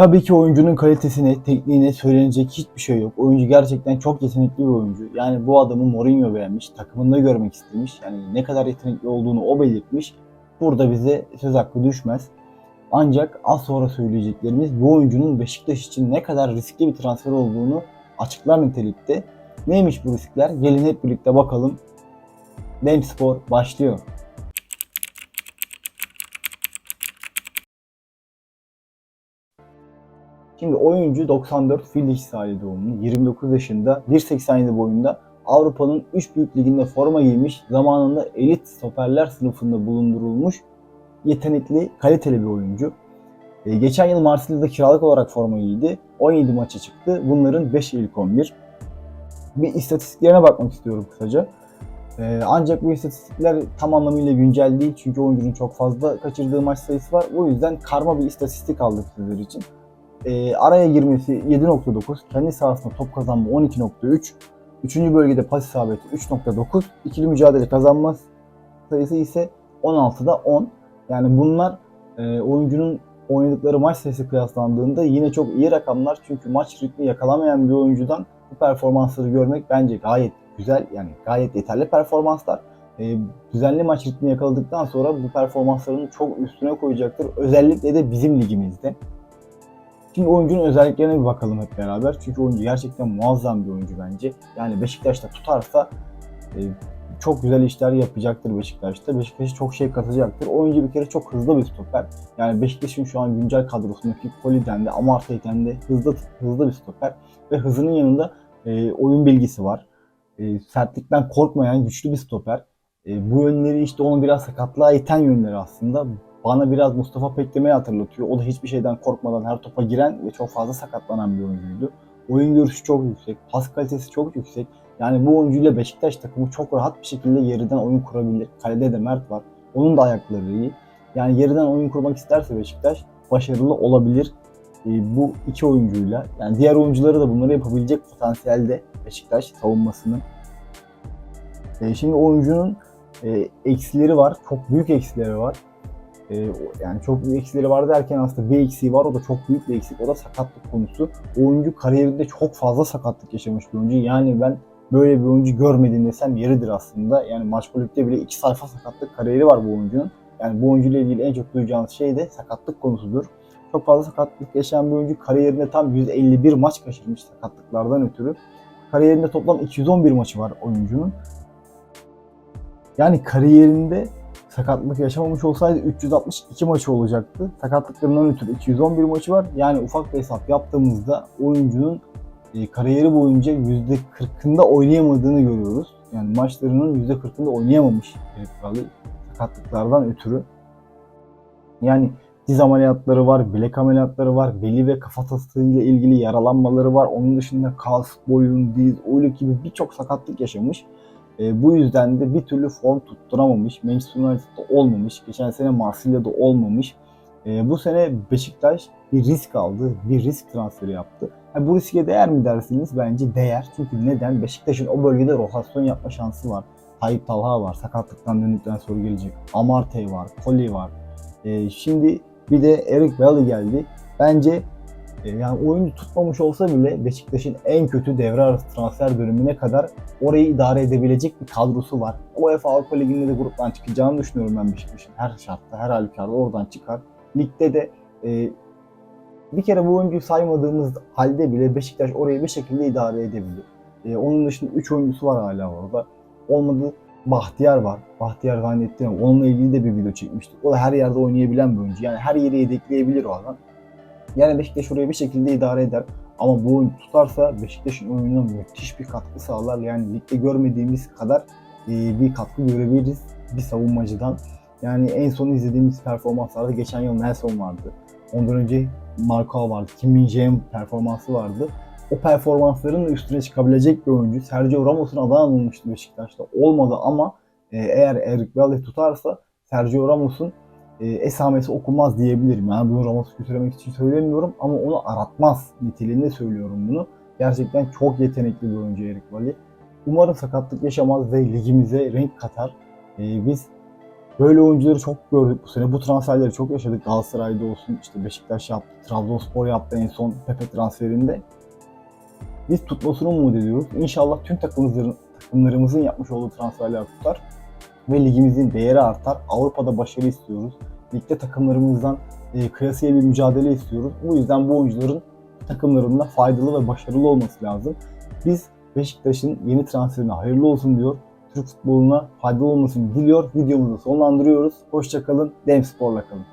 Tabii ki oyuncunun kalitesine, tekniğine söylenecek hiçbir şey yok. Oyuncu gerçekten çok yetenekli bir oyuncu. Yani bu adamı Mourinho beğenmiş, takımında görmek istemiş. Yani ne kadar yetenekli olduğunu o belirtmiş. Burada bize söz hakkı düşmez. Ancak az sonra söyleyeceklerimiz bu oyuncunun Beşiktaş için ne kadar riskli bir transfer olduğunu açıklar nitelikte. Neymiş bu riskler? Gelin hep birlikte bakalım. Spor başlıyor. Şimdi oyuncu 94 fil dişi doğumlu, 29 yaşında, 1.87 boyunda Avrupa'nın 3 büyük liginde forma giymiş, zamanında elit stoperler sınıfında bulundurulmuş yetenekli, kaliteli bir oyuncu. Ee, geçen yıl Marsilya'da kiralık olarak forma giydi. 17 maça çıktı. Bunların 5 ilk 11. Bir istatistiklerine bakmak istiyorum kısaca. Ee, ancak bu istatistikler tam anlamıyla güncel değil. Çünkü oyuncunun çok fazla kaçırdığı maç sayısı var. O yüzden karma bir istatistik aldık sizler için. Ee, araya girmesi 7.9, kendi sahasında top kazanma 12.3, Üçüncü bölgede pas isabeti 3.9, ikili mücadele kazanma sayısı ise 16'da 10. Yani bunlar e, oyuncunun oynadıkları maç sayısı kıyaslandığında yine çok iyi rakamlar. Çünkü maç ritmi yakalamayan bir oyuncudan bu performansları görmek bence gayet güzel. Yani gayet yeterli performanslar. E, düzenli maç ritmi yakaladıktan sonra bu performanslarını çok üstüne koyacaktır. Özellikle de bizim ligimizde. Şimdi oyuncunun özelliklerine bir bakalım hep beraber. Çünkü oyuncu gerçekten muazzam bir oyuncu bence. Yani Beşiktaş'ta tutarsa e, çok güzel işler yapacaktır Beşiktaş'ta. Beşiktaş'a çok şey katacaktır. Oyuncu bir kere çok hızlı bir stoper. Yani Beşiktaş'ın şu an güncel kadrosundaki Poli'den de Amartey'den de hızlı hızlı bir stoper. Ve hızının yanında e, oyun bilgisi var. E, sertlikten korkmayan güçlü bir stoper. E, bu yönleri işte onu biraz sakatlığa iten yönleri aslında bana biraz Mustafa Pekleme'yi hatırlatıyor. O da hiçbir şeyden korkmadan her topa giren ve çok fazla sakatlanan bir oyuncuydu. Oyun görüşü çok yüksek, pas kalitesi çok yüksek. Yani bu oyuncuyla Beşiktaş takımı çok rahat bir şekilde yerden oyun kurabilir. Kalede de Mert var. Onun da ayakları iyi. Yani yerden oyun kurmak isterse Beşiktaş başarılı olabilir e, bu iki oyuncuyla. Yani diğer oyuncuları da bunları yapabilecek potansiyelde Beşiktaş savunmasının. E, şimdi oyuncunun e, eksileri var. Çok büyük eksileri var. Ee, yani çok büyük eksileri var derken aslında bir eksiği var. O da çok büyük bir eksik. O da sakatlık konusu. Oyuncu kariyerinde çok fazla sakatlık yaşamış bir oyuncu. Yani ben böyle bir oyuncu görmedim desem yeridir aslında. Yani maç kulüpte bile iki sayfa sakatlık kariyeri var bu oyuncunun. Yani bu oyuncuyla ilgili en çok duyacağınız şey de sakatlık konusudur. Çok fazla sakatlık yaşayan bir oyuncu kariyerinde tam 151 maç kaçırmış sakatlıklardan ötürü. Kariyerinde toplam 211 maçı var oyuncunun. Yani kariyerinde sakatlık yaşamamış olsaydı 362 maçı olacaktı. Sakatlıklarından ötürü 211 maçı var. Yani ufak bir hesap yaptığımızda oyuncunun e, kariyeri boyunca %40'ında oynayamadığını görüyoruz. Yani maçlarının %40'ında oynayamamış Ferit sakatlıklardan ötürü. Yani diz ameliyatları var, bilek ameliyatları var, beli ve kafatası ile ilgili yaralanmaları var. Onun dışında kas, boyun, diz, oyluk gibi birçok sakatlık yaşamış. E, bu yüzden de bir türlü form tutturamamış. Manchester United'da olmamış. Geçen sene Marsilya'da olmamış. E, bu sene Beşiktaş bir risk aldı. Bir risk transferi yaptı. Yani bu riske değer mi dersiniz? Bence değer. Çünkü neden? Beşiktaş'ın o bölgede rotasyon yapma şansı var. Tayyip Talha var. Sakatlıktan döndükten sonra gelecek. Amartey var. Koli var. E, şimdi bir de Eric Bailly geldi. Bence yani oyuncu tutmamış olsa bile Beşiktaş'ın en kötü devre arası transfer dönemine kadar orayı idare edebilecek bir kadrosu var. UEFA Avrupa Ligi'nde de gruptan çıkacağını düşünüyorum ben Beşiktaş'ın. Her şartta, her halükarda oradan çıkar. Ligde de e, bir kere bu oyuncuyu saymadığımız halde bile Beşiktaş orayı bir şekilde idare edebilir. E, onun dışında 3 oyuncusu var hala orada. Olmadı Bahtiyar var. Bahtiyar zannettim. Onunla ilgili de bir video çekmiştik. O da her yerde oynayabilen bir oyuncu. Yani her yere yedekleyebilir o adam. Yani Beşiktaş orayı bir şekilde idare eder. Ama bu oyun tutarsa Beşiktaş'ın oyununa müthiş bir katkı sağlar. Yani ligde görmediğimiz kadar e, bir katkı görebiliriz bir savunmacıdan. Yani en son izlediğimiz performanslarda geçen yıl Nelson vardı. Ondan önce Marco vardı. Kim min performansı vardı. O performansların üstüne çıkabilecek bir oyuncu. Sergio Ramos'un adı anılmıştı Beşiktaş'ta. Olmadı ama e, eğer Eric Bailly tutarsa Sergio Ramos'un e, esamesi okunmaz diyebilirim. Yani bunu Ramos'u kötülemek için söylemiyorum ama onu aratmaz niteliğinde söylüyorum bunu. Gerçekten çok yetenekli bir oyuncu Erik Vali. Umarım sakatlık yaşamaz ve ligimize renk katar. E, biz Böyle oyuncuları çok gördük bu sene. Bu transferleri çok yaşadık. Galatasaray'da olsun, işte Beşiktaş yaptı, Trabzonspor yaptı en son Pepe transferinde. Biz tutmasını umut ediyoruz. İnşallah tüm takımımızın, takımlarımızın yapmış olduğu transferler tutar ve ligimizin değeri artar. Avrupa'da başarı istiyoruz. Ligde takımlarımızdan e, kıyasıya bir mücadele istiyoruz. Bu yüzden bu oyuncuların takımlarında faydalı ve başarılı olması lazım. Biz Beşiktaş'ın yeni transferine hayırlı olsun diyor. Türk futboluna faydalı olmasını diliyor. Videomuzu sonlandırıyoruz. Hoşçakalın. Demspor'la kalın.